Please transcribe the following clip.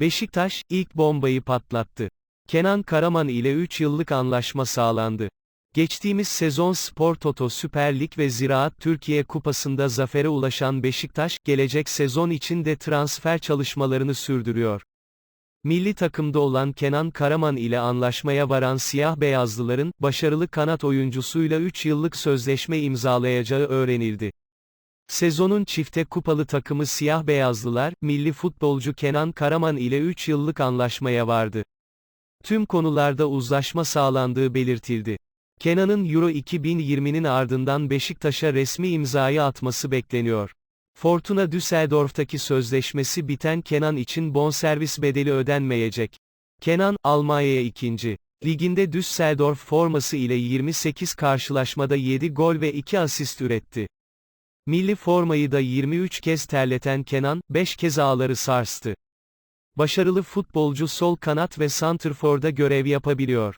Beşiktaş, ilk bombayı patlattı. Kenan Karaman ile 3 yıllık anlaşma sağlandı. Geçtiğimiz sezon Spor Toto Süper Lig ve Ziraat Türkiye Kupası'nda zafere ulaşan Beşiktaş, gelecek sezon için de transfer çalışmalarını sürdürüyor. Milli takımda olan Kenan Karaman ile anlaşmaya varan siyah beyazlıların, başarılı kanat oyuncusuyla 3 yıllık sözleşme imzalayacağı öğrenildi. Sezonun çifte kupalı takımı siyah beyazlılar, milli futbolcu Kenan Karaman ile 3 yıllık anlaşmaya vardı. Tüm konularda uzlaşma sağlandığı belirtildi. Kenan'ın Euro 2020'nin ardından Beşiktaş'a resmi imzayı atması bekleniyor. Fortuna Düsseldorf'taki sözleşmesi biten Kenan için bonservis bedeli ödenmeyecek. Kenan, Almanya'ya ikinci. Liginde Düsseldorf forması ile 28 karşılaşmada 7 gol ve 2 asist üretti. Milli formayı da 23 kez terleten Kenan, 5 kez ağları sarstı. Başarılı futbolcu sol kanat ve santrforda görev yapabiliyor.